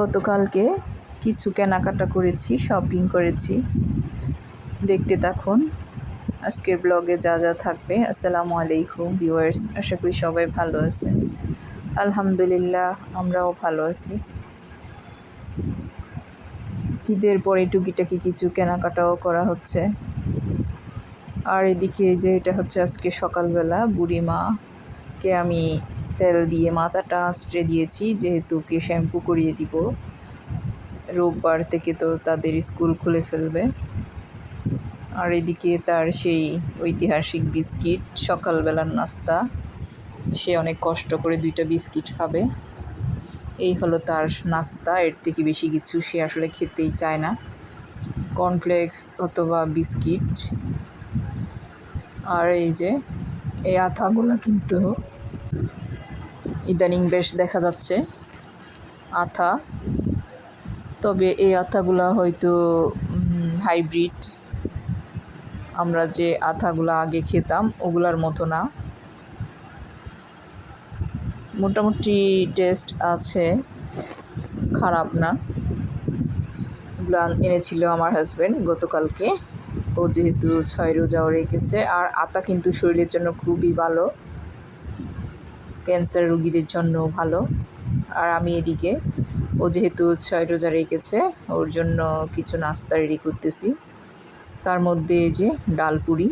গতকালকে কিছু কেনাকাটা করেছি শপিং করেছি। দেখতে থাকুন। আজকের ব্লগে যা যা থাকবে। আসসালামু আলাইকুম ভিউয়ার্স আশা করি সবাই ভালো আছেন। আলহামদুলিল্লাহ, আমরাও ভালো আছি। ঈদের পরে টুকিটাকি কিছু কেনাকাটাও করা হচ্ছে। আর এদিকে যে, এটা হচ্ছে আজকে সকালবেলা, বুড়িমাকে আমি তেল দিয়ে মাথাটা আঁচড়ে দিয়েছি, যেহেতু কে শ্যাম্পু করিয়ে দিব। রোববার থেকে তো তাদের স্কুল খুলে ফেলবে। আর এদিকে তার সেই ঐতিহাসিক বিস্কিট, সকালবেলার নাস্তা। সে অনেক কষ্ট করে দুইটা বিস্কিট খাবে। এই হলো তার নাস্তা, এর থেকে বেশি কিছু সে আসলে খেতেই চায় না। কর্নফ্লেক্স অথবা বিস্কিট। আর এই যে, এই আথাগুলো কিন্তু ইদানিং বেশ দেখা যাচ্ছে আথা। তবে এই আথাগুলা হয়তো হাইব্রিড। আমরা যে আথাগুলো আগে খেতাম, ওগুলার মতো না। মোটামুটি টেস্ট আছে, খারাপ না। এগুলো এনেছিল আমার হাজব্যান্ড গতকালকে। ও যেহেতু ছয় রোজাও রেখেছে, আর আতা কিন্তু শরীরের জন্য খুবই ভালো। ক্যান্সার রুগীদের জন্য ভালো। আর আমি এদিকে, ও যেহেতু ছয় রোজা রেখেছে, ওর জন্য কিছু নাস্তা রেডি করতেছি। তার মধ্যে যে ডালপুরি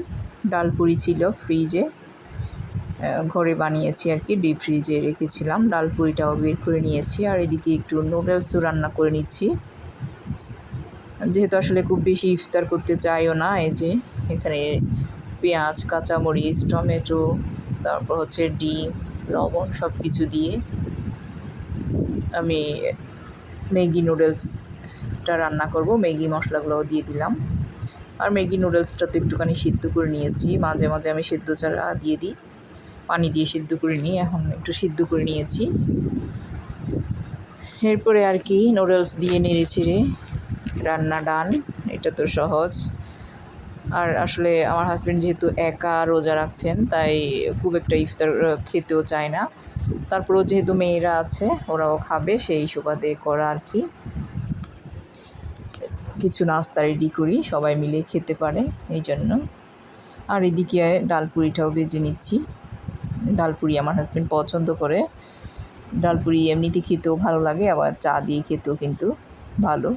ডালপুরি ছিল ফ্রিজে ঘরে বানিয়েছি আর কি ডিপ ফ্রিজে রেখেছিলাম। ডালপুরিটাও বের করে নিয়েছি আর এদিকে একটু নুডলসও রান্না করে নিচ্ছি। যেহেতু আসলে খুব বেশি ইফতার করতে চাইও না, এই যে এখানে পেঁয়াজ, কাঁচামরিচ, টমেটো, তারপর হচ্ছে ডিম লবণ সব কিছু দিয়ে আমি ম্যাগি নুডলসটা রান্না করব। ম্যাগি মশলাগুলোও দিয়ে দিলাম। আর ম্যাগি নুডলসটা তো একটুখানি সিদ্ধ করে নিয়েছি। মাঝে মাঝে আমি সিদ্ধ চারা দিয়ে দিই। পানি দিয়ে সিদ্ধ করে নিই। এখন একটু সিদ্ধ করে নিয়েছি। এরপরে আর কি নুডলস দিয়ে নেড়ে ছেড়ে রান্না ডান। এটা তো সহজ। আর আসলে আমার হাজব্যান্ড যেহেতু একা রোজা রাখছেন, তাই খুব একটা ইফতার খেতেও চায় না। তারপরেও যেহেতু মেয়েরা আছে, ওরাও খাবে, সেই সুবাদে করা আর কি। কিছু নাস্তা রেডি করি, সবাই মিলে খেতে পারে, এই জন্য। আর এদিকে ডালপুরিটাও বেজে নিচ্ছি। ডালপুরি আমার হাজব্যান্ড পছন্দ করে। ডালপুরি এমনিতে খেতেও ভালো লাগে, আবার চা দিয়ে খেতেও কিন্তু ভালো।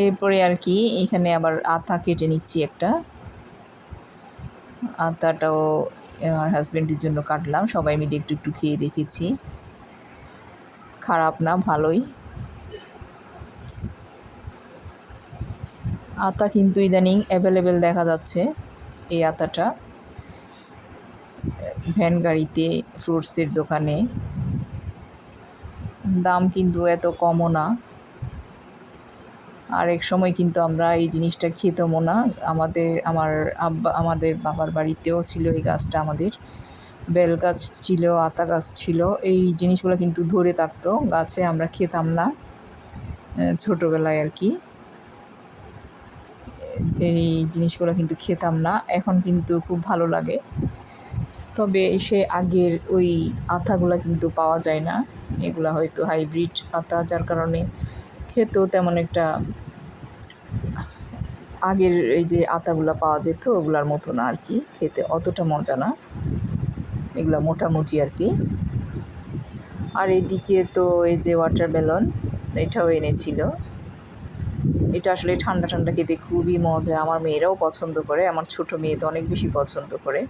এরপরে আর কি, এখানে আবার আতা কেটে নিচ্ছি একটা। আতাটাও আমার হাজব্যান্ডের জন্য কাটলাম, সবাই মিলে একটু একটু খেয়ে দেখেছি। খারাপ না, ভালোই। আতা কিন্তু ইদানিং অ্যাভেলেবেল দেখা যাচ্ছে, এই আতাটা। ভ্যান গাড়িতে ফ্রুটসের দোকানে। দাম কিন্তু এত কমও না। আর এক সময় কিন্তু আমরা এই জিনিসটা খেতামও না। আমাদের, আমার আব্বা, আমাদের বাবার বাড়িতেও ছিল এই গাছটা আমাদের। বেল গাছ ছিল, আতা গাছ ছিল, এই জিনিসগুলো কিন্তু ধরে থাকতো, গাছে আমরা খেতাম না ছোটোবেলায় আর কি। এই জিনিসগুলো কিন্তু খেতাম না, এখন কিন্তু খুব ভালো লাগে। তবে সে আগের ওই আথাগুলো কিন্তু পাওয়া যায় না, এগুলা হয়তো হাইব্রিড আতা, যার কারণে খেতেও তেমন একটা আগের এই যে আতাগুলো পাওয়া যেত, ওগুলার মতো না আর কি খেতে, অতটা মজা না। এগুলো মোটামুটি আর কি। আর এদিকে তো এই যে ওয়াটার ওয়াটারমেলন এটাও এনেছিল। এটা আসলে ঠান্ডা ঠান্ডা খেতে খুবই মজা। আমার মেয়েরাও পছন্দ করে, আমার ছোট মেয়ে তো অনেক বেশি পছন্দ করে।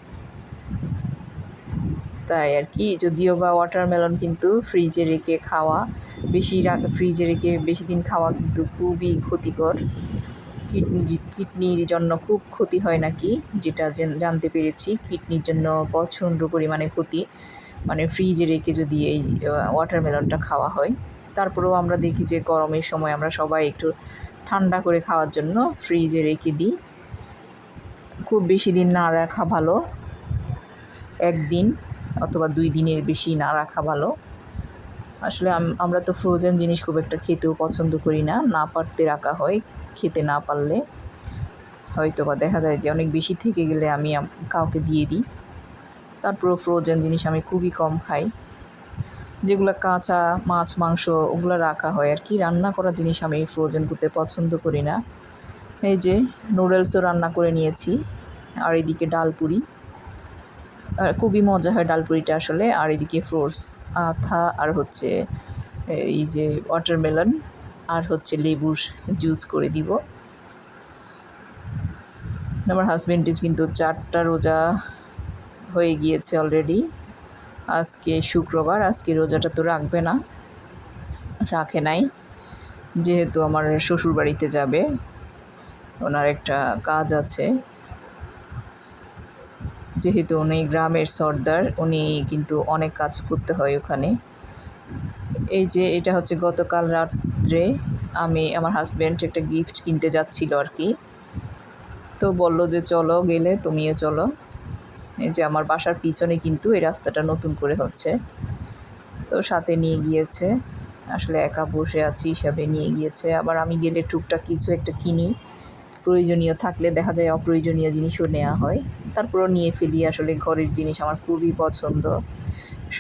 তাই আর কি, যদিও বা ওয়াটারমেলন কিন্তু ফ্রিজে রেখে খাওয়া বেশি ফ্রিজে রেখে বেশি দিন খাওয়া কিন্তু খুবই ক্ষতিকর। কিডনি, কিডনির জন্য খুব ক্ষতি হয় নাকি, যেটা জানতে পেরেছি। কিডনির জন্য প্রচণ্ড পরিমাণে ক্ষতি। মানে ফ্রিজে রেখে যদি এই ওয়াটারমেলনটা খাওয়া হয়, তারপরেও আমরা দেখি যে গরমের সময় আমরা সবাই একটু ঠান্ডা করে খাওয়ার জন্য ফ্রিজে রেখে দিই। খুব বেশি দিন না রাখা ভালো। একদিন অথবা দুই দিনের বেশি না রাখা ভালো। আসলে আমরা তো ফ্রোজেন জিনিস খুব একটা খেতেও পছন্দ করি না। না পারতে রাখা হয়, খেতে না পারলে হয়তো বা দেখা যায় যে অনেক বেশি থেকে গেলে আমি কাউকে দিয়ে দিই। তারপরও ফ্রোজেন জিনিস আমি খুবই কম খাই। যেগুলো কাঁচা মাছ, মাংস, ওগুলো রাখা হয় আর কি। রান্না করা জিনিস আমি ফ্রোজেন করতে পছন্দ করি না। এই যে নুডলসও রান্না করে নিয়েছি। আর এদিকে ডাল পুরি। খুবই মজা হয় ডাল পুরিটা আসলে। আর এদিকে ফ্রুটস, আথা, আর হচ্ছে এই যে ওয়াটারমেলন, আর হচ্ছে লেবুর জুস করে দিব। আমার হাজব্যান্ডের কিন্তু চারটা রোজা হয়ে গিয়েছে অলরেডি আজকে শুক্রবার, আজকে রোজাটা তো রাখবে না, রাখে নাই। যেহেতু আমার শ্বশুর বাড়িতে যাবে, ওনার একটা কাজ আছে। যেহেতু উনি গ্রামের সর্দার, উনি কিন্তু অনেক কাজ করতে হয় ওখানে। এই যে এটা হচ্ছে গতকাল রাত্রে আমি আমার হাজব্যান্ড একটা গিফট কিনতে যাচ্ছিল আর কি। তো বলল যে, চলো গেলে তুমিও চলো। এই যে আমার বাসার পিছনে কিন্তু এই রাস্তাটা নতুন করে হচ্ছে। তো সাথে নিয়ে গিয়েছে। আসলে একা বসে আছি, হিসাবে নিয়ে গিয়েছে। আবার আমি গেলে টুকটাক কিছু একটা কিনি। প্রয়োজনীয় থাকলে দেখা যায় অপ্রয়োজনীয় জিনিসও নেওয়া হয়। তারপরও নিয়ে ফেলি, আসলে ঘরের জিনিস আমার খুবই পছন্দ।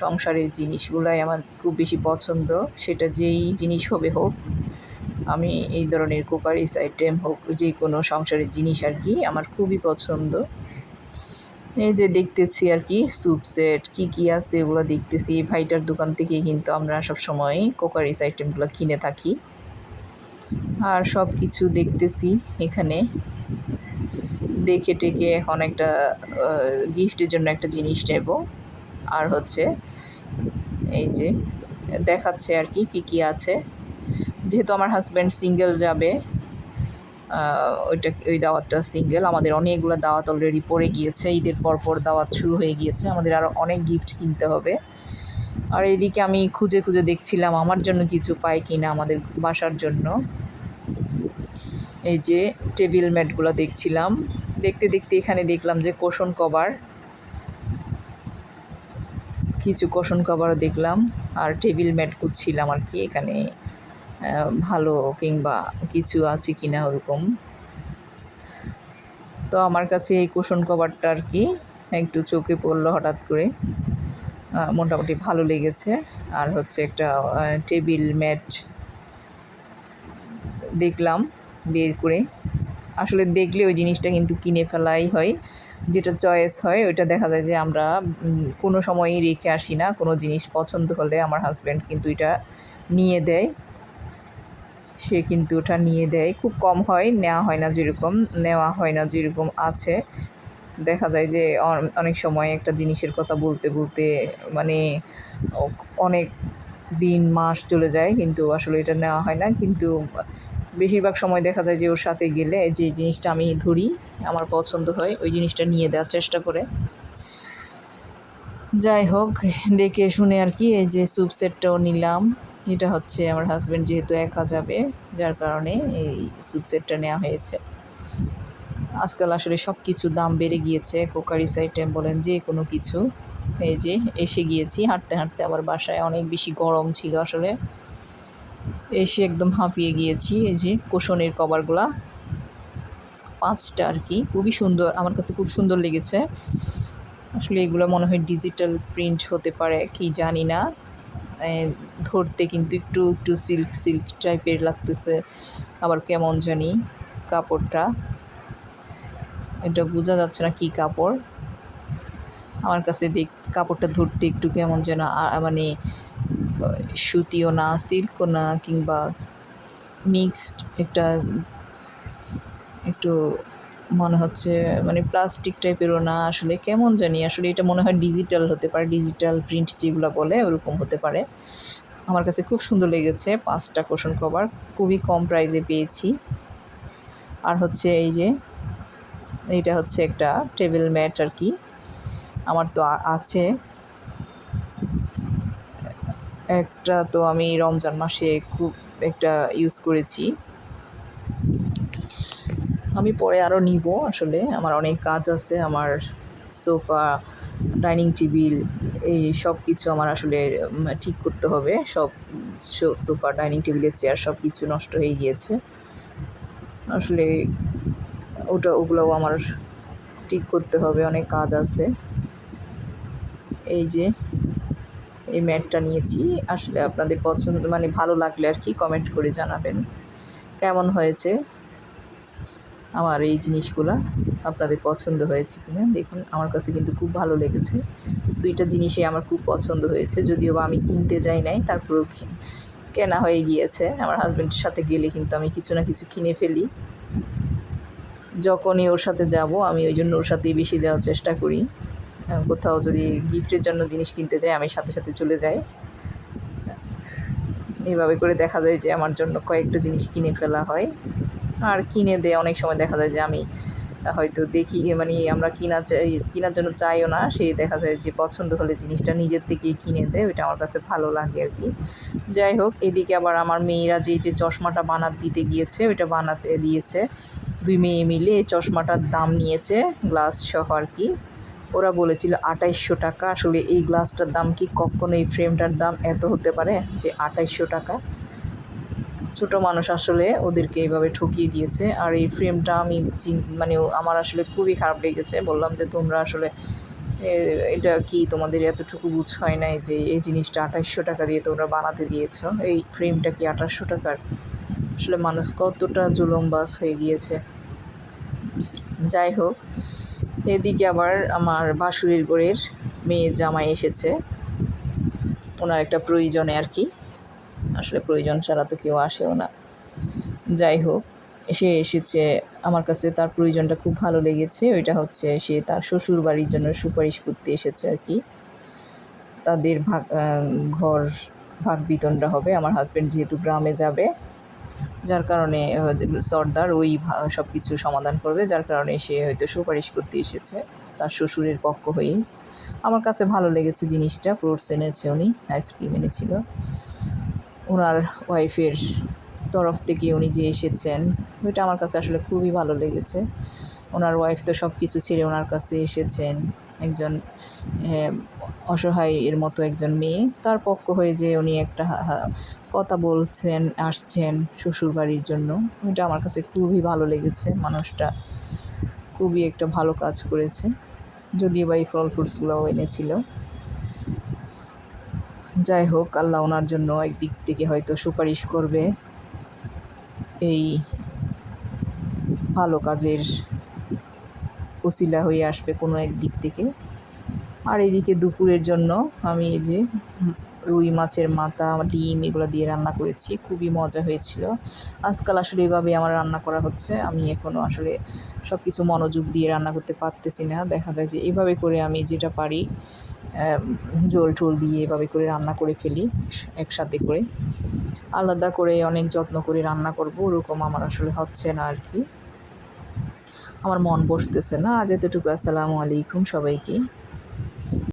সংসারের জিনিসগুলাই আমার খুব বেশি পছন্দ। সেটা যেই জিনিস হবে হোক, আমি এই ধরনের কুকারিস, আইটেম হোক যে কোনো সংসারের জিনিস আর কি, আমার খুবই পছন্দ। এই যে দেখতেছি আর কি স্যুপ সেট কী কী আছে এগুলো দেখতেছি। ভাইটার দোকান থেকে কিন্তু আমরা সব সময় কোকারিস, আইটেমগুলো কিনে থাকি। আর সব কিছু দেখতেছি এখানে। দেখে টেকে এখন একটা গিফটের জন্য একটা জিনিস নেব। আর হচ্ছে এই যে দেখাচ্ছে আর কি, কী কী আছে। যেহেতু আমার হাজব্যান্ড সিঙ্গেল যাবে ওইটা, ওই দাওয়াতটা সিঙ্গেল আমাদের অনেকগুলো দাওয়াত অলরেডি পড়ে গিয়েছে। ঈদের পর পর দাওয়াত শুরু হয়ে গিয়েছে। আমাদের আরও অনেক গিফট কিনতে হবে। আর এইদিকে আমি খুঁজে খুঁজে দেখছিলাম আমার জন্য কিছু পাই কি না আমাদের বাসার জন্য। এই যে টেবিল ম্যাটগুলো দেখছিলাম। দেখতে দেখতে এখানে দেখলাম যে কোষণ কভার। কিছু কোষণ কভারও দেখলাম। আর টেবিল ম্যাট খুঁজছিলাম আর কি এখানে ভালো কিংবা কিছু আছে কি না ওরকম। তো আমার কাছে এই কুশন কভারটা আর কি, একটু চোখে পড়ল হঠাৎ করে। মোটামুটি ভালো লেগেছে। আর হচ্ছে একটা টেবিল ম্যাট দেখলাম। বের করে। আসলে দেখলে ওই জিনিসটা কিন্তু কিনে ফেলাই হয়। যেটা চয়েস হয়, ওইটা দেখা যায় যে আমরা কোনো সময়ই রেখে আসি না। কোনো জিনিস পছন্দ হলে আমার হাজব্যান্ড কিন্তু এটা নিয়ে দেয়। সে কিন্তু ওটা নিয়ে দেয়। খুব কম হয়, নেওয়া হয় না যেরকম, নেওয়া হয় না যেরকম আছে। দেখা যায় যে অনেক সময় একটা জিনিসের কথা বলতে বলতে মানে অনেক দিন, মাস চলে যায়, কিন্তু আসলে এটা নেওয়া হয় না। কিন্তু বেশিরভাগ সময় দেখা যায় যে ওর সাথে গেলে যে জিনিসটা আমি ধরি, আমার পছন্দ হয়, ওই জিনিসটা নিয়ে দেওয়ার চেষ্টা করে। যাই হোক, দেখে শুনে আর কি, এই যে স্যুপ সেটটাও নিলাম। এটা হচ্ছে আমার হাজব্যান্ড যেহেতু একা যাবে, যার কারণে এই স্যুপ সেটটা নেওয়া হয়েছে। আজকাল আসলে সব কিছু দাম বেড়ে গিয়েছে কোকারিস আইটেম বলেন যে কোনো কিছু। এই যে এসে গিয়েছি, হাঁটতে হাঁটতে আবার বাসায় অনেক বেশি গরম ছিল আসলে। এসে একদম হাঁপিয়ে গিয়েছি, এই যে কোষণের কভারগুলা। পাঁচটা আর কি, খুবই সুন্দর, আমার কাছে খুব সুন্দর লেগেছে। আসলে এগুলো মনে হয় ডিজিটাল প্রিন্ট হতে পারে, কি জানি না। ধরতে কিন্তু একটু একটু সিল্ক সিল্ক টাইপের লাগতেছে, আবার কেমন জানি কাপড়টা। এটা বোঝা যাচ্ছে না কি কাপড়। আমার কাছে দেখ, কাপড়টা ধরতে একটু কেমন যেন মানে সুতিও না, সিল্কও না, কিংবা মিক্সড একটা একটু মনে হচ্ছে মানে প্লাস্টিক টাইপেরও না। আসলে কেমন জানি, আসলে এটা মনে হয় ডিজিটাল হতে পারে, ডিজিটাল প্রিন্ট যেগুলো বলে ওরকম হতে পারে। আমার কাছে খুব সুন্দর লেগেছে পাঁচটা কোশন কভার, খুবই কম প্রাইজে পেয়েছি। আর হচ্ছে এই যে, এইটা হচ্ছে একটা টেবিল ম্যাট আর কি। আমার তো আছে। একটা তো আমি রমজান মাসে খুব একটা ইউজ করেছি। আমি পরে আরও নিব আসলে, আমার অনেক কাজ আছে, আমার সোফা, ডাইনিং টেবিল, এই সব কিছু আমার আসলে ঠিক করতে হবে। সব সোফা, ডাইনিং টেবিলের চেয়ার সব কিছু নষ্ট হয়ে গিয়েছে। আসলে ওটা, ওগুলোও আমার ঠিক করতে হবে, অনেক কাজ আছে। এই যে এই ম্যাটটা নিয়েছি। আসলে আপনাদের পছন্দ মানে ভালো লাগলে আর কি কমেন্ট করে জানাবেন। কেমন হয়েছে? আমার এই জিনিসগুলা আপনাদের পছন্দ হয়েছে কিনা? দেখুন, আমার কাছে কিন্তু খুব ভালো লেগেছে। দুইটা জিনিসই আমার খুব পছন্দ হয়েছে। যদিও বা আমি কিনতে যাই নাই, তারপরেও কেনা হয়ে গিয়েছে। আমার হাজব্যান্ডের সাথে গেলে কিন্তু আমি কিছু না কিছু কিনে ফেলি। যখনই ওর সাথে যাব, আমি ওই জন্য ওর সাথেই বেশি যাওয়ার চেষ্টা করি। কোথাও যদি গিফটের জন্য জিনিস কিনতে যাই, আমি সাথে সাথে চলে যাই। এইভাবে করে দেখা যায় যে আমার জন্য কয়েকটা জিনিস কিনে ফেলা হয়। আর কিনে দেয় অনেক সময় দেখা যায় যে আমি হয়তো দেখি মানে আমরা কিনা চাই, কেনার জন্য চাইও না সেই দেখা যায় যে পছন্দ হলে জিনিসটা নিজের থেকেই কিনে দেয়, ওইটা আমার কাছে ভালো লাগে আর কি। যাই হোক, এদিকে আবার আমার মেয়েরা যে যে চশমাটা বানাত দিতে গিয়েছে, ওইটা বানাতে দিয়েছে। দুই মেয়ে মিলে এই চশমাটার দাম নিয়েছে, গ্লাস সহ আর কি। ওরা বলেছিল আঠাইশশো টাকা। আসলে এই গ্লাসটার দাম কি কখনো এই ফ্রেমটার দাম এত হতে পারে যে আঠাইশশো টাকা? ছোটো মানুষ আসলে ওদেরকে এইভাবে ঠকিয়ে দিয়েছে। আর এই ফ্রেমটা আমি মানে আমার আসলে খুবই খারাপ লেগেছে। বললাম যে, তোমরা আসলে এটা কি তোমাদের এতটুকু বুঝ হয় নাই যে এই জিনিসটা আঠাইশশো টাকা দিয়ে তোমরা বানাতে দিয়েছ? এই ফ্রেমটা কি আঠাশশো টাকার? আসলে মানুষ কতটা জুলুমবাজ হয়ে গিয়েছে। যাই হোক এদিকে আবার আমার বাসুরির গোড়ের মেয়ে জামাই এসেছে। ওনার একটা প্রয়োজনে আর কি। আসলে প্রয়োজন ছাড়া তো কেউ আসেও না। যাই হোক, সে এসেছে। আমার কাছে তার প্রয়োজনটা খুব ভালো লেগেছে। ওইটা হচ্ছে সে তার শ্বশুর বাড়ির জন্য সুপারিশ করতে এসেছে আর কি। তাদের ভাগ ঘর ভাগ বিতনটা হবে। আমার হাজব্যান্ড যেহেতু গ্রামে যাবে যার কারণে সর্দার ওই সব কিছু সমাধান করবে, যার কারণে সে হয়তো সুপারিশ করতে এসেছে তার শ্বশুরের পক্ষ হয়ে আমার কাছে ভালো লেগেছে জিনিসটা, ফ্রুটস এনেছে উনি, আইসক্রিম এনেছিল। ওনার ওয়াইফের তরফ থেকে উনি যে এসেছেন, ওইটা আমার কাছে আসলে খুবই ভালো লেগেছে। ওনার ওয়াইফ তো সব কিছু ছেড়ে ওনার কাছে এসেছেন, একজন অসহায় এর মতো একজন মেয়ে। তার পক্ষ হয়ে যে উনি একটা কথা বলছেন, আসছেন শ্বশুর বাড়ির জন্য। ওইটা আমার কাছে খুবই ভালো লেগেছে। মানুষটা খুবই একটা ভালো কাজ করেছে। যদিও বা এই ফল ফ্রুটসগুলোও এনেছিল। যাই হোক, আল্লাহ ওনার জন্য একদিক থেকে হয়তো সুপারিশ করবে এই ভালো কাজের উসিলা হয়ে আসবে কোনো এক দিক থেকে। আর এদিকে দুপুরের জন্য আমি এই যে রুই মাছের মাথা ডিম এগুলো দিয়ে রান্না করেছি, খুবই মজা হয়েছিল। আজকাল আসলে এভাবে আমার রান্না করা হচ্ছে, আমি এখনও আসলে সব কিছু মনোযোগ দিয়ে রান্না করতে পারতেছি না। দেখা যায় যে এভাবে করে আমি যেটা পারি ঝোল টোল দিয়ে এভাবে করে রান্না করে ফেলি, একসাথে করে। আলাদা করে অনেক যত্ন করে রান্না করব, ওরকম আমার আসলে হচ্ছে না আর কি। আমার মন বসতেছে না আজ এতটুকু আসসালামু আলাইকুম সবাইকে।